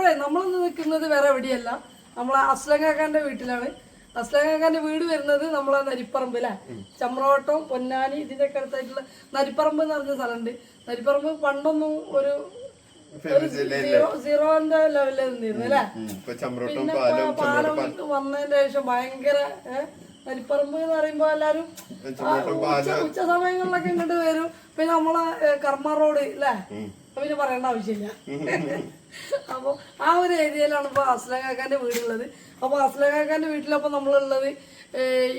അപ്പോഴേ നമ്മളൊന്ന് നിൽക്കുന്നത് വേറെ എവിടെയല്ല. നമ്മളെ അസ്ലങ്ങാക്കാന്റെ വീട്ടിലാണ്. അസ്ലങ്ങാക്കാന്റെ വീട് വരുന്നത് നമ്മളെ നരിപ്പറമ്പ് അല്ലേ ചമ്രവട്ടം പൊന്നാനി ഇതിന്റെ ഒക്കെ അടുത്തായിട്ടുള്ള നരിപ്പറമ്പ് എന്ന് പറഞ്ഞ സ്ഥലമുണ്ട്. നരിപ്പറമ്പ് പണ്ടൊന്നും ഒരു ഒരു സീറോ സീറോന്റെ ലെവലിൽ നിന്നിരുന്നു അല്ലേ പിന്നെ പാലം വന്നതിന്റെ ശേഷം ഭയങ്കര നരിപ്പറമ്പ് എന്ന് പറയുമ്പോ എല്ലാരും ഉച്ച സമയങ്ങളിലൊക്കെ ഇങ്ങോട്ട് വരും. പിന്നെ നമ്മളെ കർമ്മ റോഡ് അല്ലേ പിന്നെ പറയേണ്ട ആവശ്യമില്ല. അപ്പൊ ആ ഒരു ഏരിയയിലാണ് ഇപ്പൊ അസ്ലകാക്കാന്റെ വീടുള്ളത്. അപ്പൊ അസ്ലകാക്കാന്റെ വീട്ടിലപ്പോൾ നമ്മളുള്ളത്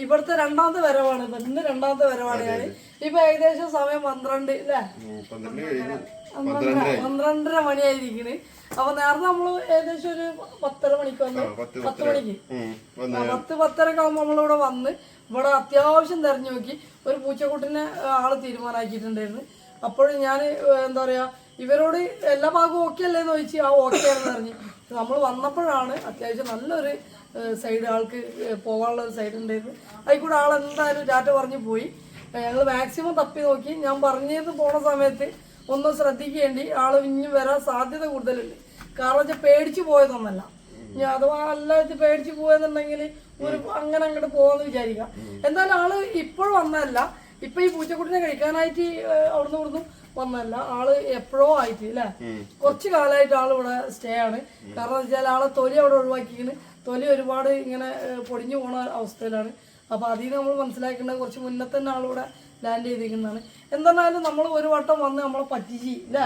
ഇവിടുത്തെ രണ്ടാമത്തെ വരവാണ്. ഇപ്പൊ ഇന്ന് രണ്ടാമത്തെ വരവാണ് ഞാൻ ഇപ്പൊ ഏകദേശം സമയം പന്ത്രണ്ട് അല്ലേ പന്ത്രണ്ടര മണിയായിരിക്കണ്. അപ്പൊ നേരത്തെ നമ്മൾ ഏകദേശം ഒരു പത്തര മണിക്ക് വന്നു പത്ത് മണിക്ക്. പത്ത് പത്തരക്ക് ആകുമ്പോ നമ്മളിവിടെ വന്ന് ഇവിടെ അത്യാവശ്യം തെരഞ്ഞു നോക്കി. ഒരു പൂച്ചക്കുട്ടിനെ ആൾ തീരുമാനമാക്കിയിട്ടുണ്ടായിരുന്നു. അപ്പോഴും ഞാൻ എന്താ പറയാ ഇവരോട് എല്ലാ ഭാഗവും ഓക്കെ അല്ലേ എന്ന് ചോദിച്ചു ആ ഓക്കെ ആണെന്ന് പറഞ്ഞു. നമ്മൾ വന്നപ്പോഴാണ് അത്യാവശ്യം നല്ലൊരു സൈഡ് ആൾക്ക് പോകാനുള്ള ഒരു സൈഡ് ഉണ്ടായിരുന്നു അതിൽ എന്തായാലും ഡാറ്റ പറഞ്ഞു പോയി. ഞങ്ങൾ മാക്സിമം തപ്പി നോക്കി. ഞാൻ പറഞ്ഞത് പോണ സമയത്ത് ഒന്ന് ശ്രദ്ധിക്കേണ്ടി ആൾ ഇനി വരാൻ സാധ്യത കൂടുതലുണ്ട്. കാരണം വെച്ചാൽ പേടിച്ചു പോയതൊന്നല്ല. ഞാൻ അഥവാ അല്ലാതെ പേടിച്ചു പോയെന്നുണ്ടെങ്കിൽ ഒരു അങ്ങനെ അങ്ങോട്ട് പോവാന്ന് വിചാരിക്കാം. എന്തായാലും ആൾ ഇപ്പോഴും വന്നതല്ല. ഇപ്പൊ ഈ പൂച്ചക്കുട്ടിനെ കഴിക്കാനായിട്ട് അവിടുന്ന് ഇവിടുന്ന് വന്നല്ല ആൾ എപ്പോഴോ ആയിട്ട് അല്ലെ? കുറച്ച് കാലമായിട്ട് ആൾ ഇവിടെ സ്റ്റേ ആണ്. കാരണം വെച്ചാൽ ആളെ തൊലി അവിടെ ഒഴിവാക്കിക്കണ് തൊലി ഒരുപാട് ഇങ്ങനെ പൊടിഞ്ഞു പോണ അവസ്ഥയിലാണ്. അപ്പൊ അതിൽ നിന്ന് നമ്മൾ മനസ്സിലാക്കേണ്ടത് കുറച്ച് മുന്നേ തന്നെ ആളിവിടെ ലാൻഡ് ചെയ്തിരിക്കുന്നതാണ്. എന്തെന്നാലും നമ്മൾ ഒരു വട്ടം വന്ന് നമ്മളെ പറ്റിച്ചി അല്ലേ?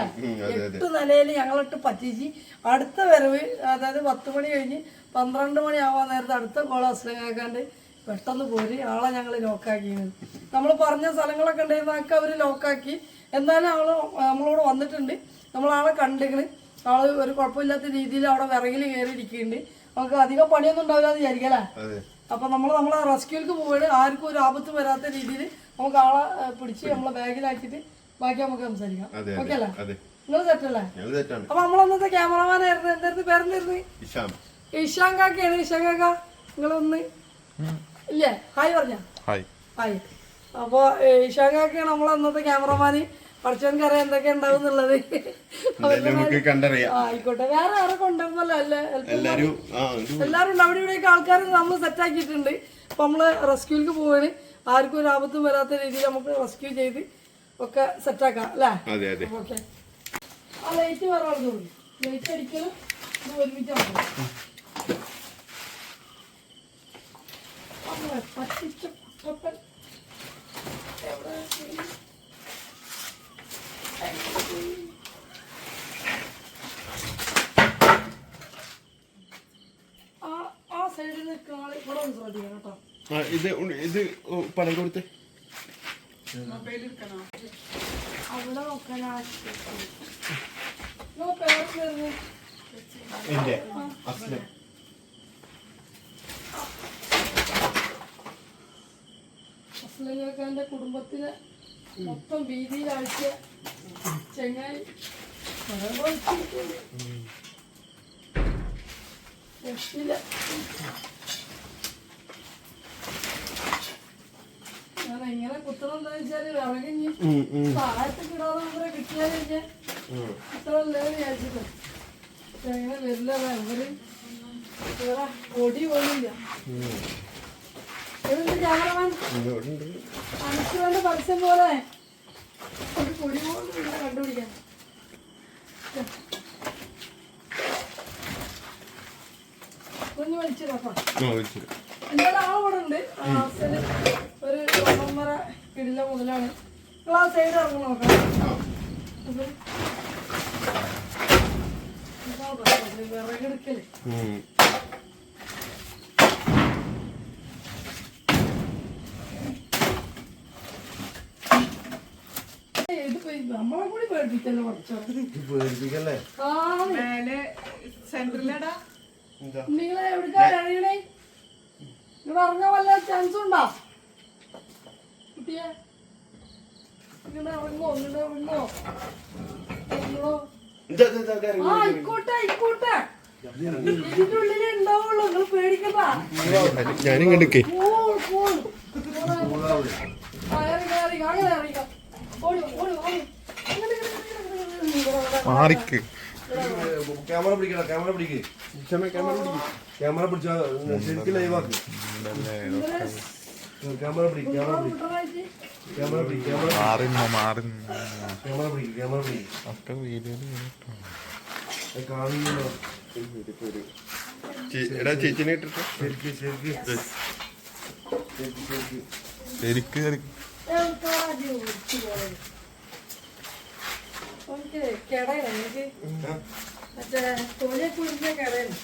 എട്ട് നിലയിൽ ഞങ്ങളിട്ട് പറ്റിച്ചി അടുത്ത വരവ് അതായത് പത്ത് മണി കഴിഞ്ഞ് പന്ത്രണ്ട് മണി ആവാൻ നേരത്തെ അടുത്ത കോള അസ്ലങ്ങാക്കാണ്ട് പെട്ടെന്ന് പോരി ആളെ ഞങ്ങൾ ലോക്കാക്കിയത് നമ്മൾ പറഞ്ഞ സ്ഥലങ്ങളൊക്കെ ഉണ്ടായിരുന്നു അതൊക്കെ അവർ ലോക്കാക്കി എന്നാലും അവൾ നമ്മളോട് വന്നിട്ടുണ്ട്. നമ്മൾ ആളെ കണ്ടിക്കണ് ആൾ ഒരു കുഴപ്പമില്ലാത്ത രീതിയിൽ അവിടെ വിറകിൽ കയറി ഇരിക്കുന്നുണ്ട് നമുക്ക് അധികം പണിയൊന്നും ഉണ്ടാവില്ല എന്ന് വിചാരിക്കാം അല്ലേ? അതെ. അപ്പൊ നമ്മൾ നമ്മളെ റെസ്ക്യൂക്ക് പോവുകയാണ് ആർക്കും ഒരു ആപത്ത് വരാത്ത രീതിയിൽ നമുക്ക് ആളെ പിടിച്ച് നമ്മളെ ബാഗിലാക്കിയിട്ട് ബാക്കി നമുക്ക് സംസാരിക്കാം. ഓക്കെ അല്ലേ? നിങ്ങൾ സെറ്റല്ലേ? അപ്പൊ നമ്മൾ അന്നത്തെ ക്യാമറമാൻ ആയിരുന്നു. എന്തായിരുന്നു? പേരെന്തായിരുന്നു? ഇഷാം. ഇഷാങ്കാക്ക കാക്കയാണ്. ഇഷാൻ കാക്ക നിങ്ങളൊന്ന് ഇല്ലേ? ഹായ് പറഞ്ഞ. ഹായ്. ഹായ്. അപ്പൊ ഏഹ്, നമ്മൾ അന്നത്തെ ക്യാമറമാന് പഠിച്ചവൻക്ക് അറിയാം എന്തൊക്കെ ഉണ്ടാവും എന്നുള്ളത്. ആയിക്കോട്ടെ. വേറെ ആരൊക്കെ കൊണ്ടുപോകുമല്ലോ അല്ലേ? എല്ലാവരും ഉണ്ട്. അവിടെ ഇവിടെയൊക്കെ ആൾക്കാർ നമ്മൾ സെറ്റാക്കിയിട്ടുണ്ട് അപ്പൊ നമ്മൾ റെസ്ക്യൂക്ക് പോവാണ്. ആർക്കും ഒരു ആപത്തും വരാത്ത രീതിയിൽ നമുക്ക് റെസ്ക്യൂ ചെയ്ത് ഒക്കെ സെറ്റ് ആക്കാം. അല്ലേ? ഓക്കെ. ആ ലൈറ്റ് വേറെ ലൈറ്റ് അടിക്കലും ഇത് ഒരുമിച്ച് പറ്റിച്ച പൊട്ടപ്പൻ എവിടെ പോയി? ആ ആ സൈഡിൽ നിൽക്കുന്ന ആൾ ഇവിടെ ഒന്ന് ശ്രദ്ധിക്കണം കേട്ടോ ആ, ഇത് ഇത് പണം കൊടുത്ത്. എന്റെ അസ്ലം. കുടുംബത്തിനെ മൊത്തം ഭീതിയിലാഴ്ച ചെങ്ങായി രക്ഷില്ല. കുത്തണം എന്താ വെച്ചാൽ വിറകഞ്ഞ് താഴത്തേക്ക് ഇടാതെ നമ്മളെ കിട്ടിയാൽ കഴിഞ്ഞാൽ കുത്തണല്ലേ വിചാരിച്ചിട്ട്. പക്ഷെ അങ്ങനെ വരില്ല ഇവർ. വേറെ പൊടി പോലില്ല ഇവരുടെ ക്യാമറമാൻ അനക്ക് വേണ്ട പരസ്യം പോലെ. ഒരു പൊടി പോലും ഇല്ല കണ്ടുപിടിക്കാൻ. കുഞ്ഞു വിളിച്ചത് എന്തായാലും ആളിവിടെ ഉണ്ട്. ഒരു ഒന്നൊന്നര കിടില മുതലാണ്. നിങ്ങൾ ആ സൈഡ് ഇറങ്ങി നോക്കാം. വിറകെടുക്കൽ നമ്മളെ കൂടി കുറച്ചോ പേടിപ്പിക്കല്ലേ? സെന്ററിലടാ നിങ്ങളെ എവിടെ ഇവിടെ ഇറങ്ങാൻ വല്ല ചാൻസ് ഉണ്ടോ? കുട്ടിയെ. ഇതാ, ഇതാ, ഇതാ, ആ ആയിക്കോട്ടെ ആയിക്കോട്ടെ. ഇതിന്റെ ഉള്ളിലേ ഉണ്ടാവുള്ളൂ നിങ്ങൾ പേടിക്കണ്ട. ഞാനും ഇങ്ങനെ, ഇങ്ങനെ, ഇങ്ങനെ. മാറിക്ക്. ക്യാമറ പിടിക്കടാ ക്യാമറ പിടിക്ക്. ക്യാമറ പിടിക്ക്. ക്യാമറ പിടിച്ചാ ശരിക്കും ലൈവാക്ക്. ക്യാമറ പിടിക്ക് ക്യാമറ കുട്ടനായിട്ട് ക്യാമറ പിടിക്ക് ക്യാമറ മാറിന്നോ ക്യാമറ പിടിക്ക് ഒക്കെ വീഡിയോയിൽ അത് എടാ ചേച്ചിനെ ഇട്ടിട്ട് ശരിക്ക് ശരിക്ക് ശരിക്ക് ശരിക്ക് ശരിക്ക് ശരിക്ക് മറ്റേ തൊലിയെ കുഴിച്ച കിടയാണ്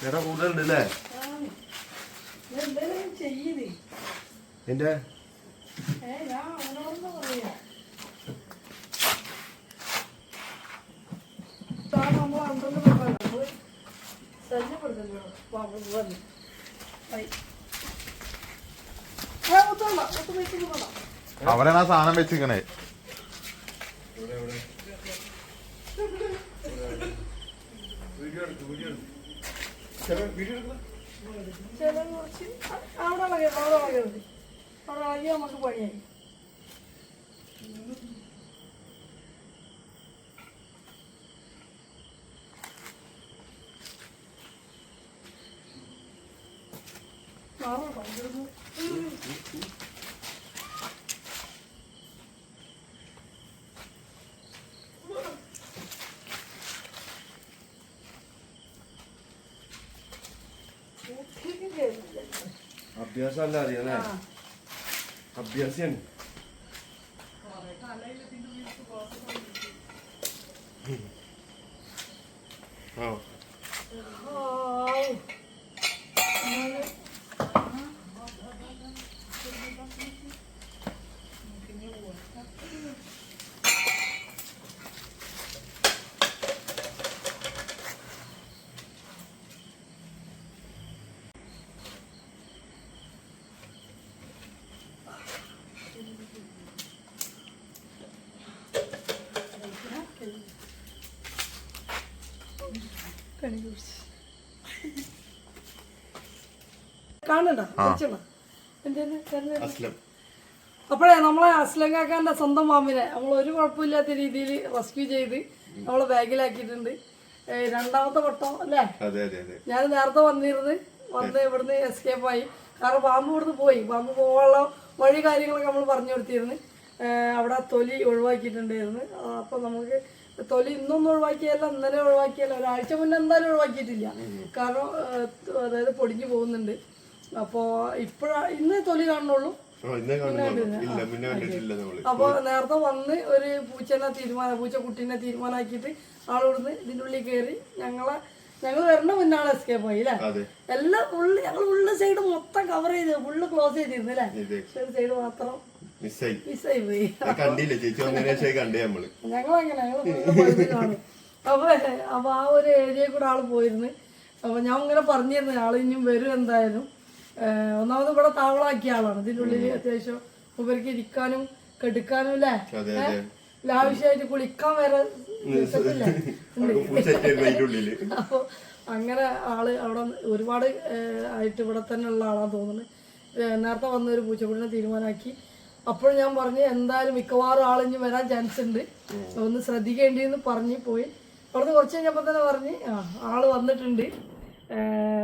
കിട കൂടുതലുണ്ട് അല്ലേ എന്റെ അവരാണ് ആ സാധനം വെച്ചിരിക്കണേ. വീഡിയോ എടുക്ക് വീഡിയോ എടുക്ക്. ചേട്ടാ, വീഡിയോ എടുക്കണം ചില കുറച്ച് അവിടെ ഇളകരുത് അവിടെ ഇളകരുത് അവിടെ ഇളകി നമുക്ക് പണിയായി മാറട്ടോ ഇവിടുന്ന്. ഊട്ടിക്ക് കേറില്ല. അഭ്യാസം അല്ല അറിയാം ആ. അഭ്യാസിയാണ് ആ കുടിച്ച്. കാണണ്ട അപ്പോഴേ നമ്മളെ അസ്ലം കാക്കാന്റെ സ്വന്തം മാമിനെ നമ്മൾ ഒരു കുഴപ്പമില്ലാത്ത രീതിയിൽ റെസ്ക്യൂ ചെയ്ത് നമ്മളെ ബാഗിലാക്കിയിട്ടുണ്ട്. രണ്ടാമത്തെ വട്ടം അല്ലേ? ഞാൻ നേരത്തെ വന്നിരുന്ന് വന്ന് ഇവിടുന്ന് എസ്കേപ്പ് ആയി. കാരണം പാമ്പ് ഇവിടുന്ന് പോയി. പാമ്പ് പോകാനുള്ള വഴി കാര്യങ്ങളൊക്കെ നമ്മൾ പറഞ്ഞു കൊടുത്തിരുന്നു. അവിടെ തൊലി ഒഴിവാക്കിയിട്ടുണ്ടായിരുന്നു. അപ്പോൾ നമുക്ക് തൊലി ഇന്നൊന്നും ഒഴിവാക്കിയല്ല ഇന്നലെ ഒഴിവാക്കിയല്ല ഒരാഴ്ച മുന്നേ എന്തായാലും ഒഴിവാക്കിയിട്ടില്ല. കാരണം അതായത് പൊടിഞ്ഞു പോകുന്നുണ്ട്. അപ്പോൾ ഇപ്പോഴാ ഇന്ന് തൊലി കാണുന്നുള്ളൂ. അപ്പൊ നേരത്തെ വന്ന് ഒരു പൂച്ചനെ തീരുമാനം പൂച്ച കുട്ടീനെ തീരുമാനമാക്കിയിട്ട് ആളിവിടുന്ന് ഇതിന്റെ ഉള്ളിൽ കയറി ഞങ്ങളെ ഞങ്ങൾ വരണ മുന്നാണ് എസ്കേപ്പ് ആയി അല്ലേ? എല്ലാം ഫുള്ള് ഞങ്ങൾ ഉള്ള സൈഡ് മൊത്തം കവർ ചെയ്ത് ഫുള്ള് ക്ലോസ് ചെയ്തിരുന്നു അല്ലേ? ഒരു സൈഡ് മാത്രം മിസ്സായി. മിസ്സായി പോയി. കണ്ടില്ല ചേച്ചി വന്നതിന് ശേഷം കണ്ടേ നമ്മൾ. ഞങ്ങൾ അങ്ങനെ ഞങ്ങൾ ഫുള്ള് അപ്പൊ അപ്പൊ ആ ഒരു ഏരിയ കൂടെ ആൾ പോയിരുന്നു. അപ്പൊ ഞാൻ ഇങ്ങനെ പറഞ്ഞിരുന്നു ആൾ ഇനിയും വരും എന്തായാലും. ഒന്നാമത് ഇവിടെ താവളാക്കിയ ആളാണ്. ഇതിന്റെ ഉള്ളിൽ അത്യാവശ്യം ഇവർക്ക് ഇരിക്കാനും കെടുക്കാനും അല്ലേ ലാവശ്യമായിട്ട് കുളിക്കാൻ വരെ അപ്പൊ അങ്ങനെ ആൾ അവിടെ ഒരുപാട് ആയിട്ട് ഇവിടെ തന്നെ ഉള്ള ആളാന്ന് തോന്നുന്നു. നേരത്തെ വന്ന ഒരു പൂച്ചക്കുട്ടിനെ തീരുമാനമാക്കി. അപ്പോൾ ഞാൻ പറഞ്ഞു എന്തായാലും മിക്കവാറും ആളിഞ്ഞ് വരാൻ ചാൻസ് ഉണ്ട്. ഒന്ന് ശ്രദ്ധിക്കേണ്ടിയെന്ന് പറഞ്ഞു പോയി. അവിടുന്ന് കുറച്ച് കഴിഞ്ഞപ്പോൾ തന്നെ പറഞ്ഞ് ആ ആൾ വന്നിട്ടുണ്ട്.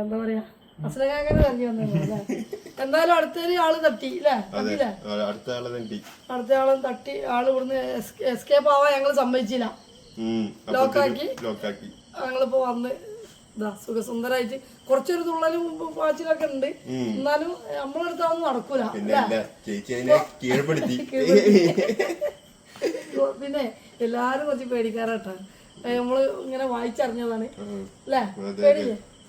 എന്താ പറയാ അസലകാങ്ങനെ പറഞ്ഞു വന്നല്ലേ എന്തായാലും അടുത്തൊരു ആൾ തട്ടി അല്ലേ? തട്ടിയില്ലേ? അടുത്ത ആളെ തട്ടി. ആൾ ഇവിടുന്ന് എസ്കേപ്പ് ആവാൻ ഞങ്ങൾ സമ്മതിച്ചില്ല. ലോക്കാക്കി ഞങ്ങളിപ്പോ വന്ന് സുഖസുന്ദരായിട്ട് കുറച്ചൊരു തുള്ളലും പാച്ചിലൊക്കെ ഉണ്ട്. എന്നാലും നമ്മളെടുത്താന്ന് നടക്കൂല പിന്നെ എല്ലാരും കുറച്ച് പേടിക്കാറാട്ടാ നമ്മൾ ഇങ്ങനെ വായിച്ചറിഞ്ഞതാണ്. അല്ലേ? അതെ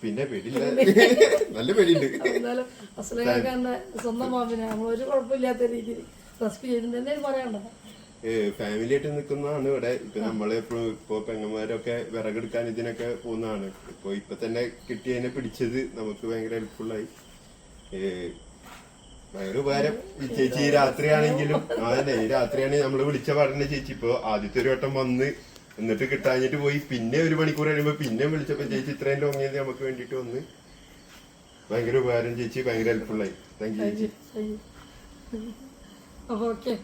പിന്നെ പേടിയില്ല. നല്ല പേടിയുണ്ട്. എന്നാലും അസുലകാക്ക എന്റെ സ്വന്തം മാമിനെ നമ്മളൊരു ഒരു കുഴപ്പമില്ലാത്ത രീതിയിൽ റെസ്ക്യൂ ചെയ്തിട്ടുണ്ട് എന്തേലും പറയണ്ടോ? ഫാമിലി ആയിട്ട് നിൽക്കുന്നതാണ് ഇവിടെ. ഇപ്പൊ നമ്മൾ ഇപ്പൊ പെങ്ങന്മാരൊക്കെ വിറകെടുക്കാൻ ഇതിനൊക്കെ പോകുന്നതാണ്. ഇപ്പൊ ഇപ്പൊ തന്നെ കിട്ടിയതിനെ പിടിച്ചത് നമുക്ക് ഭയങ്കര ഹെൽപ്ഫുള്ളായി ഭയങ്കര ഉപകാരം. ഈ ചേച്ചി ഈ രാത്രിയാണെങ്കിലും അതന്നെ ഈ രാത്രിയാണെങ്കിൽ നമ്മൾ വിളിച്ച പറഞ്ഞ ചേച്ചി ഇപ്പൊ ആദ്യത്തെ ഒരു വട്ടം വന്ന് എന്നിട്ട് കിട്ടാഞ്ഞിട്ട് പോയി. പിന്നെ ഒരു മണിക്കൂർ കഴിയുമ്പോ പിന്നെ വിളിച്ചപ്പോ ചേച്ചി ഇത്രയും ലോങ്ങിയത് നമുക്ക് വേണ്ടിട്ട് വന്ന്. ഭയങ്കര ഉപകാരം ചേച്ചി ഭയങ്കര ഹെൽപ്ഫുള്ളായി താങ്ക് യു ചേച്ചി. അപ്പൊ ഓക്കെ